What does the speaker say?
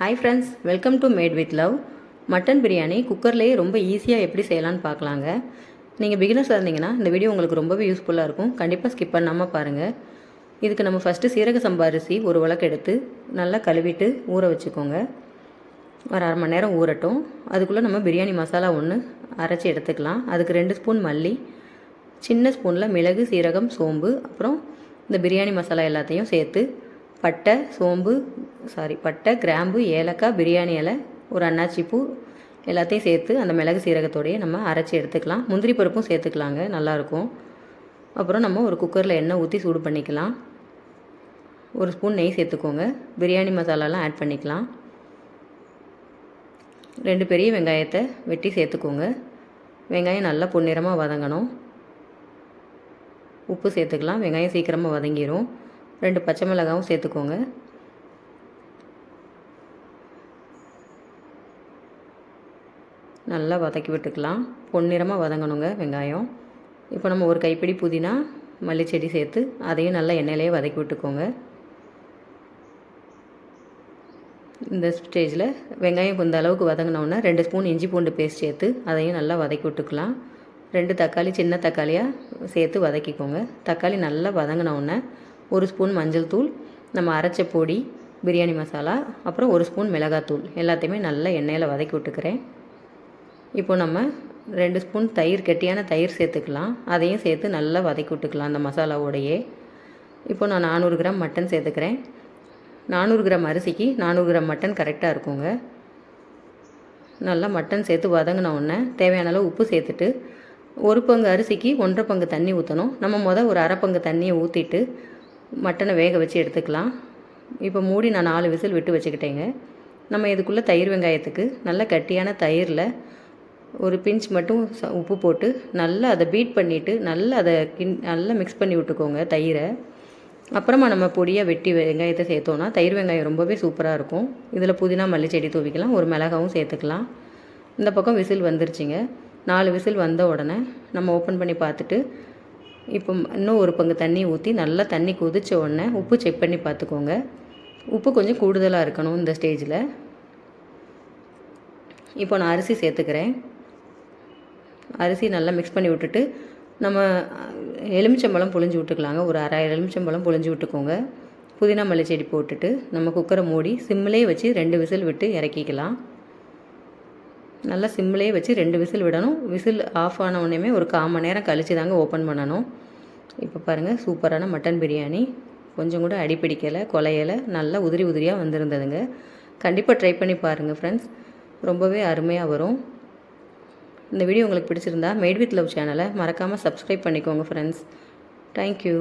Hi friends welcome to made with love mutton biryani குக்கர்லேயே ரொம்ப ஈஸியாக எப்படி செய்யலான்னு பார்க்கலாங்க. நீங்கள் பிகினர்ஸாக இருந்தீங்கன்னா இந்த வீடியோ உங்களுக்கு ரொம்பவே யூஸ்ஃபுல்லாக இருக்கும். கண்டிப்பாக ஸ்கிப் பண்ணாமல் பாருங்கள் இதுக்கு நம்ம ஃபஸ்ட்டு சீரக சம்பா அரிசி ஒரு வழக்கு எடுத்து நல்லா கழுவிட்டு ஊற வச்சுக்கோங்க. ஒரு அரை மணி நேரம் ஊறட்டும். அதுக்குள்ளே நம்ம பிரியாணி மசாலா ஒன்று அரைச்சி எடுத்துக்கலாம். அதுக்கு ரெண்டு ஸ்பூன் மல்லி சின்ன ஸ்பூனில் மிளகு சீரகம் சோம்பு அப்புறம் இந்த பிரியாணி மசாலா எல்லாத்தையும் சேர்த்து பட்டை சோம்பு சாரி பட்டை கிராம்பு ஏலக்காய் பிரியாணி இலை ஒரு அன்னாச்சி பூ எல்லாத்தையும் சேர்த்து அந்த மிளகு சீரகத்தோடையே நம்ம அரைச்சி எடுத்துக்கலாம். முந்திரி பருப்பும் சேர்த்துக்கலாங்க நல்லாயிருக்கும். அப்புறம் நம்ம ஒரு குக்கரில் எண்ணெய் ஊற்றி சூடு பண்ணிக்கலாம். ஒரு ஸ்பூன் நெய் சேர்த்துக்கோங்க. பிரியாணி மசாலாலாம் ஆட் பண்ணிக்கலாம். ரெண்டு பெரிய வெங்காயத்தை வெட்டி சேர்த்துக்கோங்க. வெங்காயம் நல்லா பொன்னிறமாக வதங்கணும். உப்பு சேர்த்துக்கலாம். வெங்காயம் சீக்கிரமாக வதங்கிடும் ரெண்டு பச்சை மிளகாவும் சேர்த்துக்கோங்க. நல்லா வதக்கி விட்டுக்கலாம். பொன்னிறமாக வதங்கணுங்க வெங்காயம். இப்போ நம்ம ஒரு கைப்பிடி புதினா மல்லிச்செடி சேர்த்து அதையும் நல்லா எண்ணெயிலேயே வதக்கி விட்டுக்கோங்க. இந்த ஸ்டேஜில் வெங்காயம் கொஞ்சம் அளவுக்கு வதங்கினோன்னா ரெண்டு ஸ்பூன் இஞ்சி பூண்டு பேஸ்ட் சேர்த்து அதையும் நல்லா வதக்கி விட்டுக்கலாம். ரெண்டு தக்காளி சின்ன தக்காளியாக சேர்த்து வதக்கிக்கோங்க. தக்காளி நல்லா வதங்கினோன்னே ஒரு ஸ்பூன் மஞ்சள் தூள் நம்ம அரைச்ச பொடி பிரியாணி மசாலா அப்புறம் ஒரு ஸ்பூன் மிளகாத்தூள் எல்லாத்தையுமே நல்லா எண்ணெயில் வதக்கி விட்டுக்கிறேன். இப்போ நம்ம ரெண்டு ஸ்பூன் தயிர் கெட்டியான தயிர் சேர்த்துக்கலாம். அதையும் சேர்த்து நல்லா வதக்கி விட்டுக்கலாம் அந்த மசாலாவோடையே. இப்போ நான் நானூறு கிராம் மட்டன் சேர்த்துக்கிறேன். நானூறு கிராம் அரிசிக்கு நானூறு கிராம் மட்டன் கரெக்டாக இருக்குங்க. நல்லா மட்டன் சேர்த்து வதங்கின உடனே தேவையான அளவு உப்பு சேர்த்துட்டு ஒரு பங்கு அரிசிக்கு ஒன்றரை பங்கு தண்ணி ஊற்றணும் நம்ம மொதல் ஒரு அரை பங்கு தண்ணியை ஊற்றிட்டு மட்டனை வேக வச்சு எடுத்துக்கலாம். இப்போ மூடி நான் நாலு விசில் விட்டு வச்சுக்கிட்டேங்க. நம்ம இதுக்குள்ளே தயிர் வெங்காயத்துக்கு நல்ல கட்டியான தயிரில் ஒரு பிஞ்ச் மட்டும் ச- உப்பு போட்டு நல்லா அதை பீட் பண்ணிவிட்டு நல்லா அதை கிண் நல்லா மிக்ஸ் பண்ணி விட்டுக்கோங்க தயிரை. அப்புறமா நம்ம பொடியாக வெட்டி வெங்காயத்தை சேர்த்தோன்னா தயிர் வெங்காயம் ரொம்பவே சூப்பராக இருக்கும். இதில் புதினா மல்லி செடி தூவிக்கலாம். ஒரு மிளகாவும் சேர்த்துக்கலாம். இந்த பக்கம் விசில் வந்துருச்சுங்க. நாலு விசில் வந்த உடனே நம்ம ஓப்பன் பண்ணி பார்த்துட்டு இப்போ இன்னும் ஒரு பங்கு தண்ணி ஊற்றி நல்லா தண்ணி கொதித்த உடனே உப்பு செக் பண்ணி பார்த்துக்கோங்க. உப்பு கொஞ்சம் கூடுதலாக இருக்கணும் இந்த ஸ்டேஜில் இப்போ நான் அரிசி சேர்த்துக்கிறேன். அரிசி நல்லா மிக்ஸ் பண்ணி விட்டுட்டு நம்ம எலுமிச்சம்பழம் புழிஞ்சு விட்டுக்கலாங்க. ஒரு அரை எலுமிச்சம்பழம் புழிஞ்சு விட்டுக்கோங்க. புதினா மல்லி செடி போட்டுட்டு நம்ம குக்கரை மூடி சிம்மிலே வச்சு ரெண்டு விசில் விட்டு இறக்கிக்கலாம். நல்லா சிம்மிலே வச்சு ரெண்டு விசில் விடணும். விசில் ஆஃப் ஆன உடனேமே ஒரு கால் மணி நேரம் கழித்து தாங்க ஓப்பன் பண்ணணும். இப்போ பாருங்கள் சூப்பரான மட்டன் பிரியாணி. கொஞ்சம் கூட அடிப்பிடிக்கலை கொலையலை. நல்லா உதிரி உதிரியாக வந்திருந்ததுங்க. கண்டிப்பாக ட்ரை பண்ணி பாருங்கள் ஃப்ரெண்ட்ஸ் ரொம்பவே அருமையாக வரும். இந்த வீடியோ உங்களுக்கு பிடிச்சிருந்தா மேட் வித் லவ் சேனலை மறக்காமல் சப்ஸ்கிரைப் பண்ணிக்கோங்க ஃப்ரெண்ட்ஸ் தேங்க்யூ